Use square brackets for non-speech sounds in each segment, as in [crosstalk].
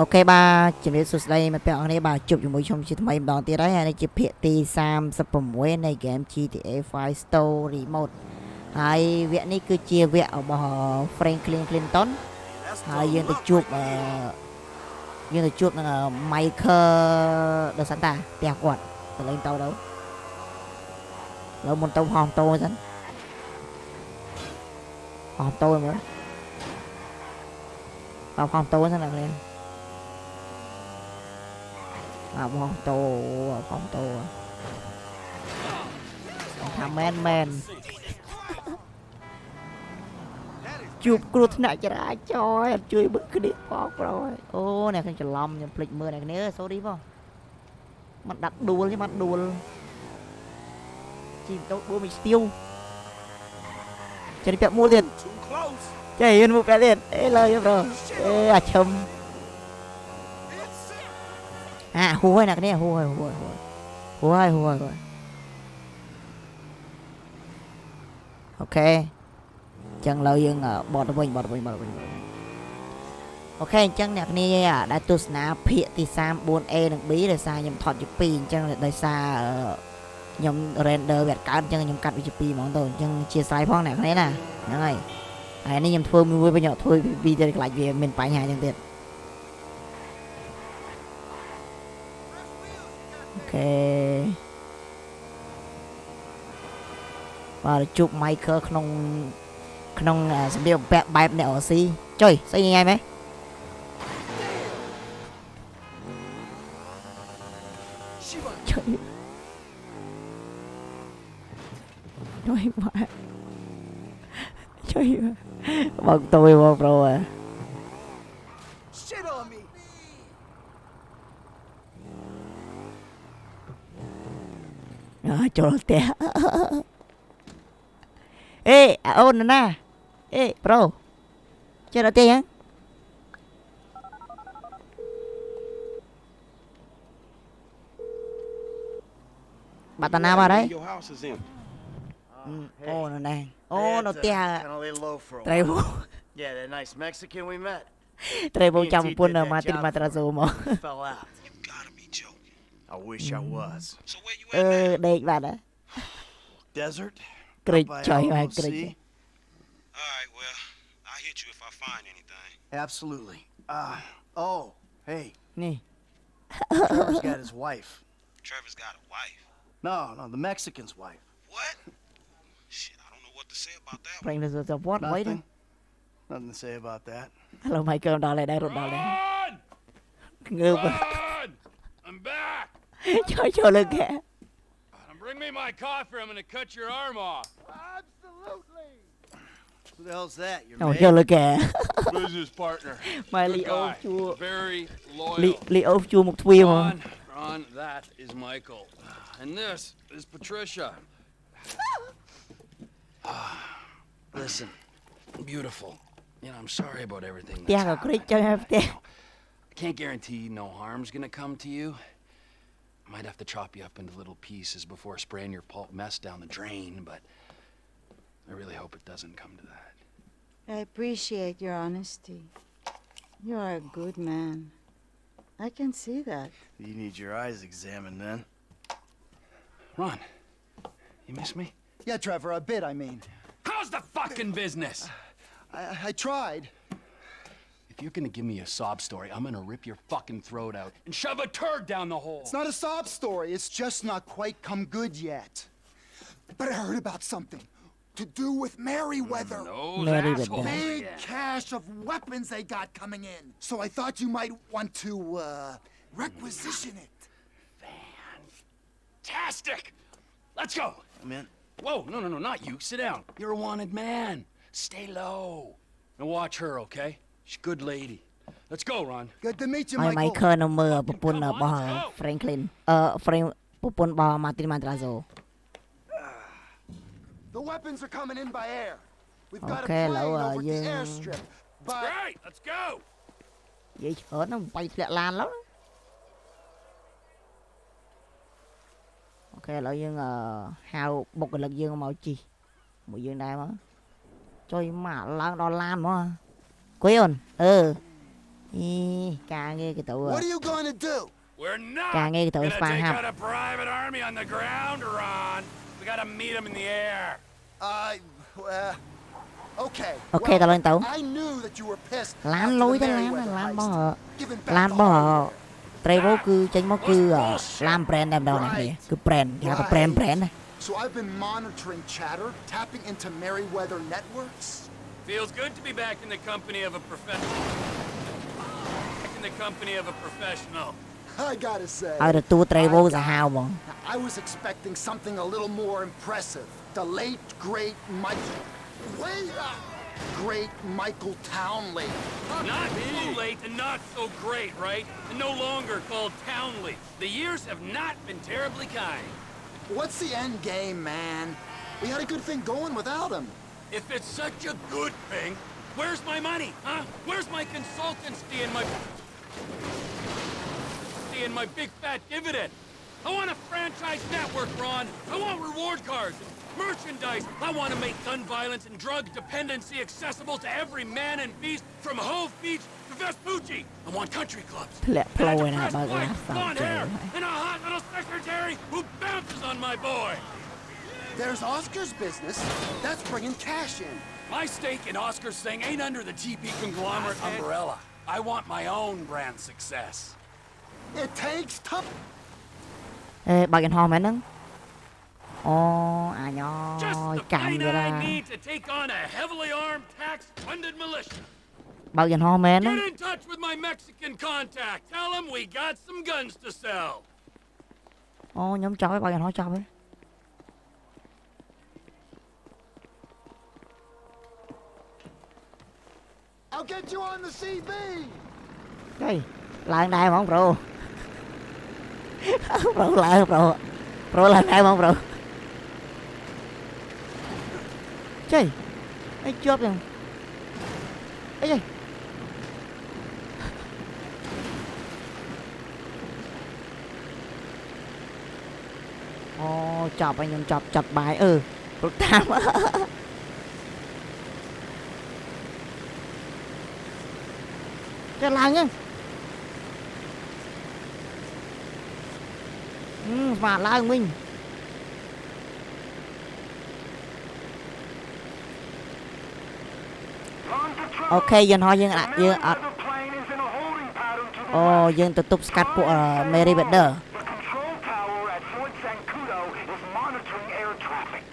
អូខេបាទជំរាបសួស្តីមិត្តភក្តិអរគ្នាបាទជួបជាមួយខ្ញុំជាថ្មីម្ដងទៀតហើយហើយនេះជាភាគទី36នៃ game GTA 5 Story Mode ហើយវគ្គនេះគឺជាវគ្គរបស់ Franklin Clinton ហើយយើងទៅជួបអឺយើងទៅជួបនឹងអឺ Michael De Santa ផ្ទះគាត់ទៅលេងតោទៅលើមុនទៅហោះតោសិនហោះតោមើលបាទហោះតោសិនអ្នកនរ à, bóng tù bóng tù thằng men men ជួបគ្រោះថ្នាក់ចរាចរណ៍ជួយបឹកគ្នាផងប្រូអូអ្នកខ្ញុំច្រឡំខ្ញុំភ្លេចមើលអ្នកគ្នា sorry ផងមិនដាក់ដួលទេមិនដួលជីទៅដួលមិនស្ទៀវចេះពាក់មួលទៀតចេះហ៊ានមកពាក់ទៀតអេឡើយប្រូអេអាឈឹម It's អាហួរហើយអ្នកគ្នាហួរហើយហួរហើយហួរហើយហួរហើយហួរហើយអូខេអញ្ចឹងឥឡូវយើងអឺបត់ទៅវិញបត់ទៅវិញបត់ទៅវិញបត់ទៅវិញអូខេអញ្ចឹងអ្នកគ្នាដែលទស្សនាភាគទី 34A និង B ដោយសារខ្ញុំថតជា2អញ្ចឹងដោយសារអឺខ្ញុំ render វាអត់កើតអញ្ចឹងខ្ញុំកាត់វាជា2ហ្មងទៅអញ្ចឹងជាស្រ័យផងអ្នកគ្នាណាហ្នឹងហើយហើយនេះខ្ញុំធ្វើមួយវិញខ្ញុំធ្វើពីទៅខ្លាចវាមានបញ្ហាអញ្ចឹងទៀត អូខេបាទជួប Michael ក្នុងក្នុងអ่าសម្លៀកបំពាក់បែបអ្នករស៊ីចុយស្អីញ៉ៃមែនចុយចុយបាទចុយបងតូចបងប្រូអើ 아 저럴 때 에이 어 누나 에이 브로 저럴 때야 bà ta nào vào đấy. Ừ, ôn nè, ôn ô nó tia trai vô trai vô chồng buôn ở Martin Matrazo mà I wish I was. Mm. So where you at? Uh, now? Desert? Great All right, well, I'll hit you if I find anything. Absolutely. Uh, oh, hey, Me. Trevor's got his [laughs] wife. Trevor's got a wife. No, no, the Mexican's wife. What? Shit, I don't know what to say about that Bring this up. What? Nothing. Nothing to say about that. Hello Michael, đó lại đây rồi đó lại. Run! Run! I'm back! [laughs] Yo, me my coffee. I'm gonna cut your arm off. Absolutely. Who the hell's that? Your Oh, look at. [laughs] business partner. [laughs] Mà Good guy. chua. Very loyal. Lee, Lee ốp chua một thuyền mà. Ron, Ron, that is Michael, and this is Patricia. [sighs] Listen, beautiful. You know, I'm sorry about everything. That's I can't guarantee no harm's gonna come to you. Might have to chop you up into little pieces before spraying your pulp mess down the drain, but I really hope it doesn't come to that. I appreciate your honesty. You are a good man. I can see that. You need your eyes examined then. Ron, you miss me? Yeah, Trevor, a bit, I mean. How's the fucking business? I, I tried. If you're gonna give me a sob story, I'm gonna rip your fucking throat out and shove a turd down the hole. It's not a sob story. It's just not quite come good yet. But I heard about something to do with Merryweather. Those Merryweather. assholes Big again. cache of weapons they got coming in. So I thought you might want to, uh, requisition it. Fantastic! Let's go! I'm in. Whoa, no, no, no, not you. Sit down. You're a wanted man. Stay low. And watch her, okay? She's a good lady. Let's go, Ron. Good to meet you, ហើយ Michael. Michael នៅមើលប្រពន្ធរបស់ Franklin អឺ Frank ប្រពន្ធរបស់ Martin Madrazo The weapons are coming in by air. We've got Okay, a plane lâu rồi, over at the nhưng- airstrip. But Right, let's go! និយាយច្រើនហ្នឹងបាយធ្លាក់ឡានឡើយអូខេឥឡូវយើងអឺហៅបុគ្គលិកយើងមកជីមួយយើងដែរមកចុយមកឡើងដល់ឡានមក của yun. Ừ. Càng nghe cái tụ. À. What are you going do? We're not Càng nghe cái tụ phang hầm. Got a private army on the ground, Ron. We gotta meet them in the air. Uh, well, okay. Ok, tao lên tụ. Làm lối tới làm là làm bỏ. Ờ, làm bỏ. Trevor គឺចេញមកគឺឡាម brand តែម្ដងណាគឺ brand dạ, គេហៅថា brand brand ណា So I've been monitoring chatter, tapping into Meriwether networks. Feels good to be back in the company of a professional. Back in the company of a professional. I gotta say. Ở được tu trei vô ra. I was expecting something a little more impressive. The late great Michael. Wait. Uh, great Michael Townley. Not too late and not so great, right? And no longer called Townley. The years have not been terribly kind. What's the end game, man? We had a good thing going without him. If it's such a good thing, where's my money, huh? Where's my consultancy and my... and my big fat dividend? I want a franchise network, Ron! I want reward cards! Merchandise! I want to make gun violence and drug dependency accessible to every man and beast from Hove Beach to Vespucci! I want country clubs! Blowing out my wife, blonde hair, and a hot little secretary who bounces on my boy! There's Oscar's business. That's bringing cash in. My stake in Oscar's thing ain't under the GP conglomerate umbrella. I want my own brand success. It takes tough. អេបើកយន្តហោះមែនហ្នឹងអូអញអ Just ើយ the កម្ម plane វាឡា I need to take on a heavily armed, tax-funded militia. បើកយន្តហោះមែនហ្នឹង Get in touch with my Mexican contact. Tell him we got some guns to sell. អូខ្ញុំចប់ហើយបើកយន្តហោះចប់ហើយ I'll. Đây, lần này mà không rồi [laughs] không rồi, là pro. Pro lần này mà không pro. Chơi. Ấy chớp rồi. Ấy chơi. Ồ, chọc anh em chọc chọc bài ừ. Pro tam. [laughs] ចេយអូចាប់ហើយខ្ញុំចាប់ចាប់បាយអឺរត់តាមចេះឡើងហ្នឹងហឹមស្មាតឡើងវិញអូខេយន្តហោះយើងអាចយើងអត់អូយើងទៅទប់ស្កាត់ពួក Mary Weather The control tower at Fort Zancudo is monitoring air traffic.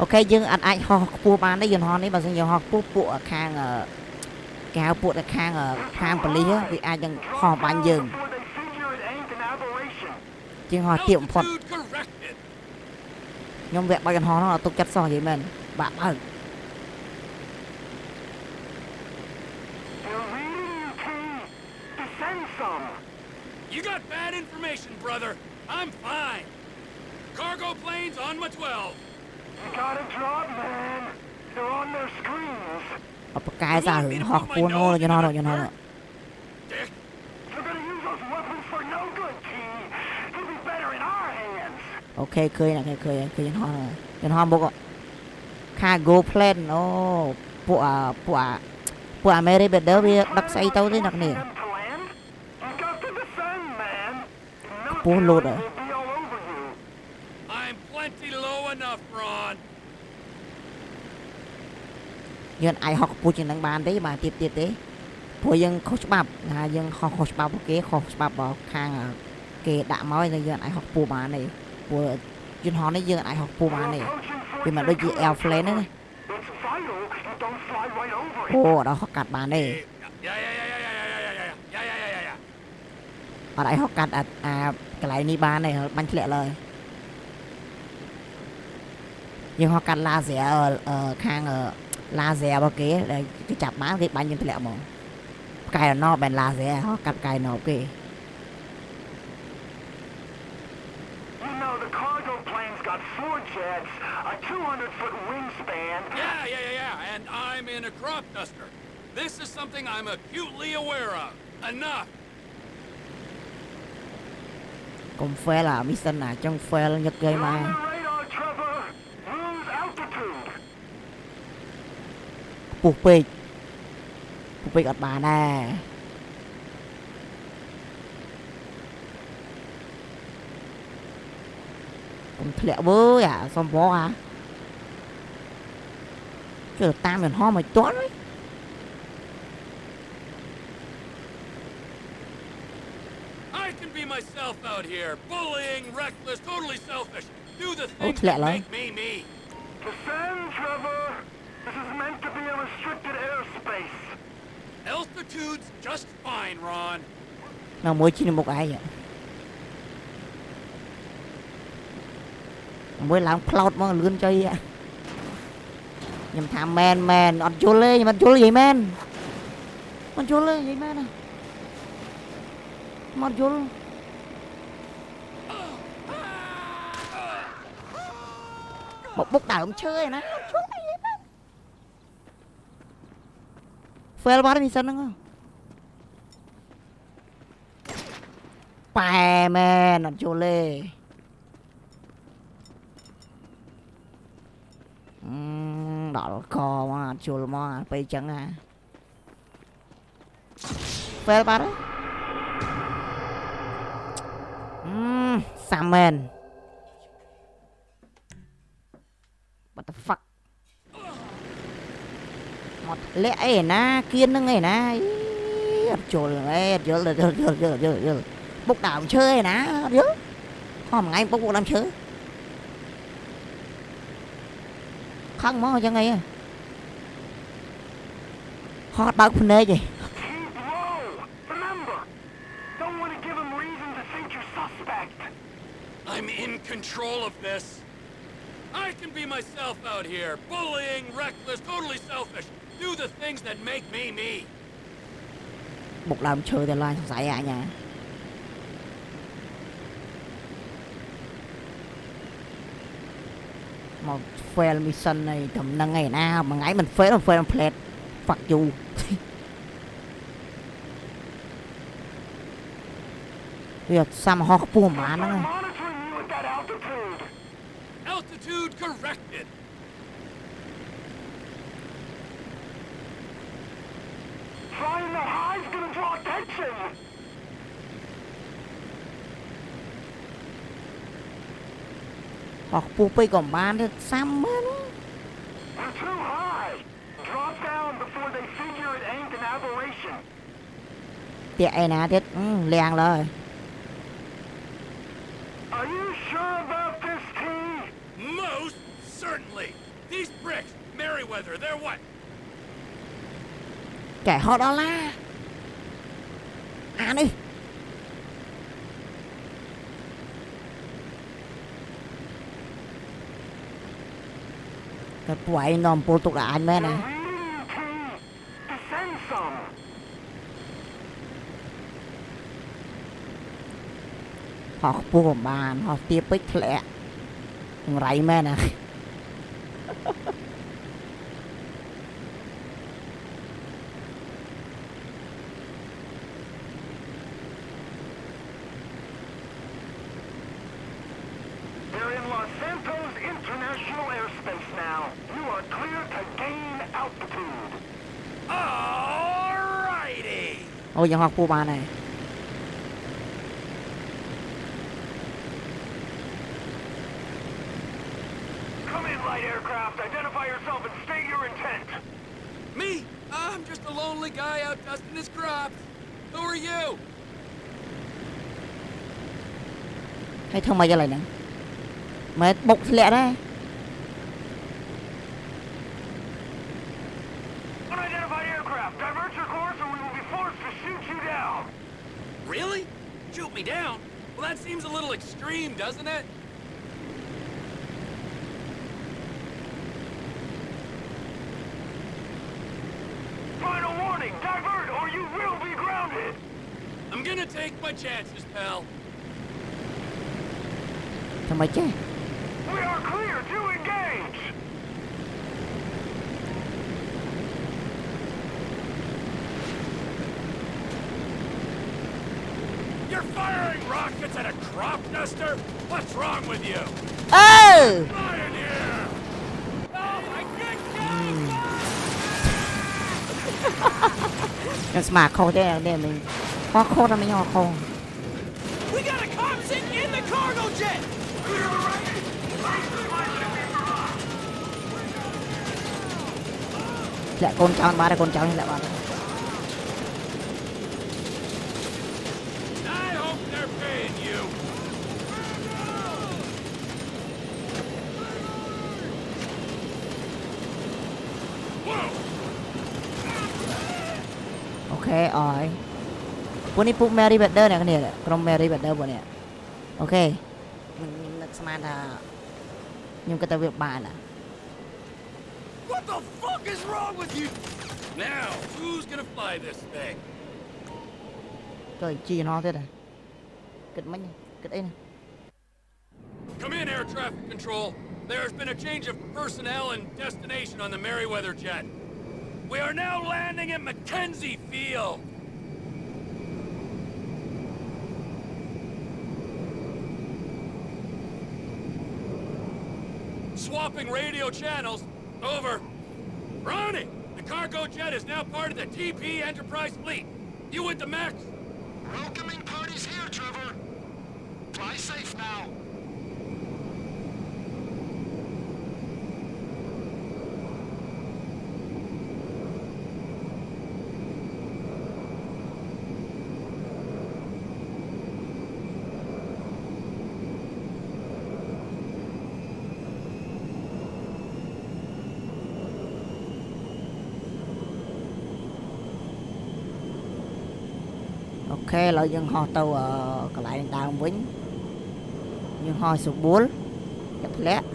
អូខេយើងអត់អាចហោះខ្ពស់បានទេយន្តហោះនេះបើមិនយើងហោះខ្ពស់ពួកខាងអឺ គេហៅពួកទៅខាងអឺខាងប៉ូលីសវាអាចនឹងហោះបាញ់យើង Before they figure it ain't an aberration. ជាងហោះទាបបំផុត Altitude corrected. ខ្ញុំវាក់បើកយន្តហោះនោះអត់ទុកចិត្តសោះនិយាយមែនបាក់បើក They're reading you, T. Descend some. You got bad information, brother. I'm fine. Cargo planes on my 12. เอาปากกายสาหึงหอกปูนโอ้ยนอนยนอนโอเคเคยนะเคยเคยเคยยันฮอนยันฮอนบอกค่าโกเพลนโอ้ปวปวปวไม่ได้เบ็ดเดอร์ดักใส่เต้าได้หนักเนี่ยปูนโหลดอะ I'm plenty low enough, Ron. យន្តអាយហោះខ្ពស់ជាងនឹងបានទេបាទទៀតទៀតទេព្រោះយើងខុសច្បាប់ណាយើងខុសខុសច្បាប់គេខុសច្បាប់ខាងគេដាក់មកយើងយន្តអាយហោះខ្ពស់បានទេព្រោះយន្តហោះនេះយើងអាយហោះខ្ពស់បានទេវាមិនដូចជា airplane ទេណាអូដល់ហោះកាត់បានទេអត់ឲ្យហោះកាត់អាកន្លែងនេះបានទេបាញ់ធ្លាក់ឡើយយើងហោះកាត់ឡាសែខាង laser bao kế để cái chạp má cái bánh nhìn lẹo mà là nó bên laser họ cắt cài nó kia got four jets, a 200-foot This is something I'm acutely aware of. Enough! Cùng phê là mission à, trong phê là nhật gây mà. ពុះពេក ពូពេកអត់បានដែរខ្ញុំធ្លាក់វើយអាសំវងអាគឺតាមយន្តហោះមកទាន់វិញ I can be myself out here, bullying, reckless, totally selfish. Do the Oh, thingsធ្លាក់ that ឡើយ This is meant to be a restricted airspace. Altitude's just fine, Ron. Nó mới chỉ một ai vậy? Mới làm cloud mà lươn chơi vậy. Nhầm tham men men, ăn chua lê, nhầm ăn chua lê vậy men. Ăn chua lê vậy men à. Mà chua lê. Một bốc đảo ông chơi này nè. kemarin di sana nggak? Pamen, not jole. Hmm, dal ko mà jul mà, bây chẳng à. Fail pare. Hmm, samen. What the fuck? lẽ ẻ na kiên nó ẻ na chồn ơi trời ơi trời ơi trời ơi trời bốc đảo chơi ná chứ hôm ngay bốc bộ làm chơi. Không mơ cho ngay à. hot bao phần đấy gì I'm in control of this. I can be myself out here, bullying, reckless, totally selfish. Do the things that make me me. Một lòng chơi thì loài loan sải ạ nha. Một fail mission này tầm năng ngày nào mà ngãi mình fail là fail flat Fuck you. Việc xăm ho pua mà nó. Altitude corrected. Flying that high is gonna draw attention! You're too high! Drop down before they figure it ain't an aberration! Tệ nè, thiết, ừ, liền rồi. Are you sure about this, T? Most certainly! These bricks, Meriwether, they're what, kẻ họ đó la à đi cái quậy nòm bột tục đại mẹ này họ bùa bàn họ tiếp bích lẹ ไรแม่นะ Ôi dạng hoa pua bà này Me? I'm just a lonely guy out dusting his crops. Who are you? Hay thương mày ra lại nè Mày bục lẹ đấy little extreme, doesn't it? Final warning! Divert or you will be grounded! I'm gonna take my chances, pal. Come like yeah. We are clear to engage! You're firing! rockets at a crop duster? What's wrong with you? Oh! That's my call down there, man. I'll call them, I'll call. We got a cop sitting in the cargo jet! Lại con cháu, má đây con cháu, lại bà đây. okay. พวกนี้พวกแมรี่แบดเดอร์เนี่ยก็เนี่ยแหละกรมแมรี่แบดเดอร์พวกเนี่ยโอเคมันยังนึกสมาร์ทยังกระตะเวียบบานอ่ะ What the fuck is wrong with you? Now who's gonna fly this thing? ก็จีนอเท่าไหร่กึดมั้ยกึดไอ้นะ Come in air traffic control. There's been a change of personnel and destination on the Meriwether jet. We are now landing at Mackenzie Field. Swapping radio channels. Over. Ronnie, the cargo jet is now part of the TP Enterprise fleet. You with the Max? Welcoming party's here, Trevor. Fly safe now. ខេឥឡូវយើងហោះទៅអឺកន្លែងដើមវិញយើងហោះសុបួលកាត់ធ្លាក់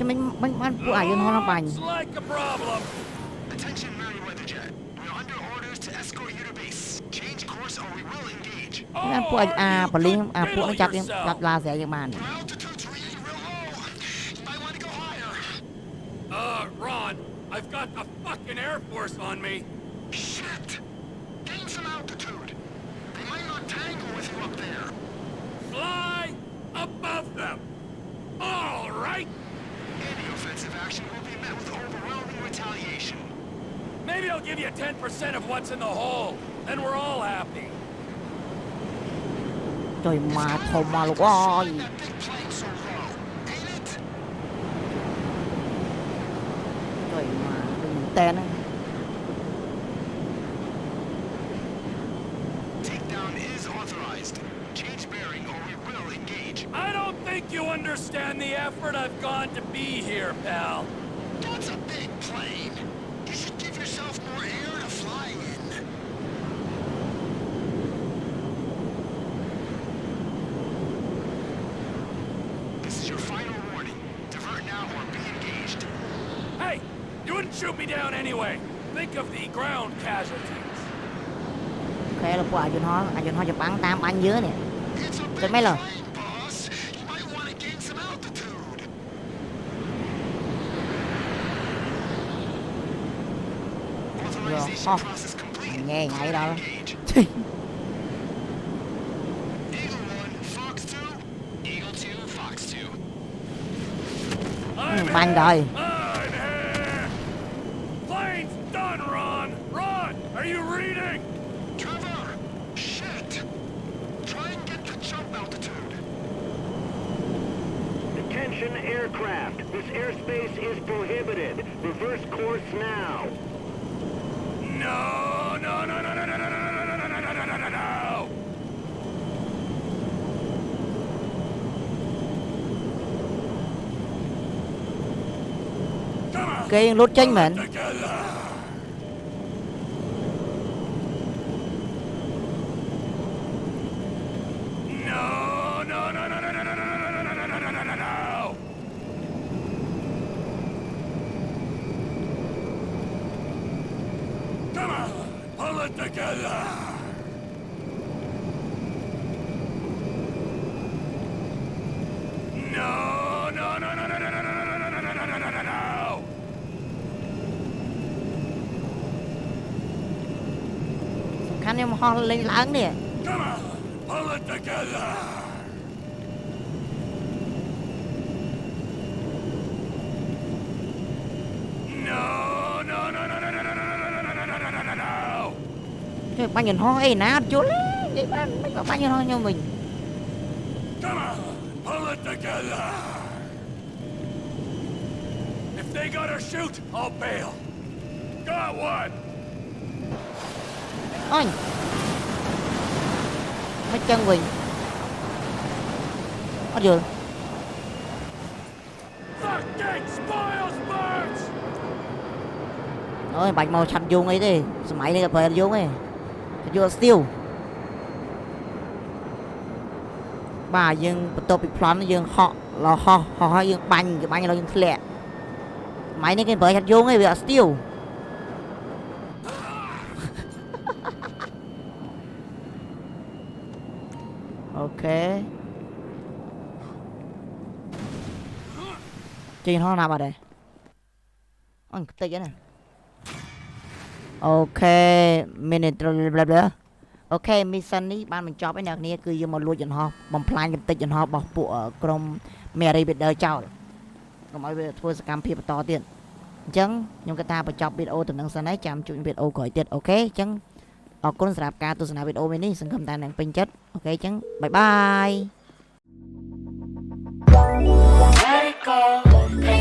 จะไม่มันมันผู้อายุน้อยลงไป Attention, Meriwether Jet. We're under orders to escort you to base. Change course or we will engage. นั่นพวกอาปลิงอาพวกจับจับลาเสียอย่างมัน Our altitude's reading real low. You might want to go higher. Uh, Ron, I've got the fucking Air Force on me. I'll give you 10% of what's in the hole. Then we're all happy. Takedown is authorized. Change bearing or we will engage. I don't think you understand the effort I've gone to be here, pal. shoot me down anyway. Think of the ground casualties. Thế là của anh Ho, à, anh Ho chụp bắn tam bắn dưới nè. Trên mấy lần. Rồi, ho. Ờ, nghe ngại đâu. Banh rồi aircraft. This airspace is prohibited. Reverse course now. No, no, no, no, no, no, no, no, no, no, no, no, no, no, no, no. Come on. គេ together. No, no, no, no, no, no, no, no, no, no, no, no, no, no, no, no. Come on, pull it together. banyan hoi na chule vậy bạn mấy cả bao nhiêu hoi nhau mình Come on, pull it together. If they gotta shoot, I'll bail. Got one. Ôi, mấy chân mình. Ở giờ. Ôi, bạch màu xanh vuông ấy đi, máy này phải vuông ấy. យងអីទេសម័យនេះក៏ប្រើយងទេយកស្ទៀវបាទយើងបន្ទាប់ពីប្លន់យើងហក់លហោះហោះហើយយើងបាញ់គេបាញ់ដល់យើងធ្លាក់សម័យនេះគេប្រើឆាត់យងទេវាអត់ស្ទៀវអូខេចេញហោះណាបាត់ដែរអញខ្ទេចហ្នឹង អូខេ minute អូខេ mission នេះបានបញ្ចប់ហើយអ្នកគ្នាគឺយើងមកលួចយន្តហោះបំផ្លាញកំទេចយន្តហោះរបស់ពួកអឺក្រុម Mary Bidder ចោលកុំឲ្យវាធ្វើសកម្មភាពបន្តទៀតអញ្ចឹងខ្ញុំគិតថាបញ្ចប់វីដេអូទៅនឹងសិនហើយចាំជួបវីដេអូក្រោយទៀតអូខេអញ្ចឹងអរគុណសម្រាប់ការទស្សនាវីដេអូមួយនេះសង្ឃឹមថានឹងពេញចិត្តអូខេអញ្ចឹងបាយបាយ Let it go,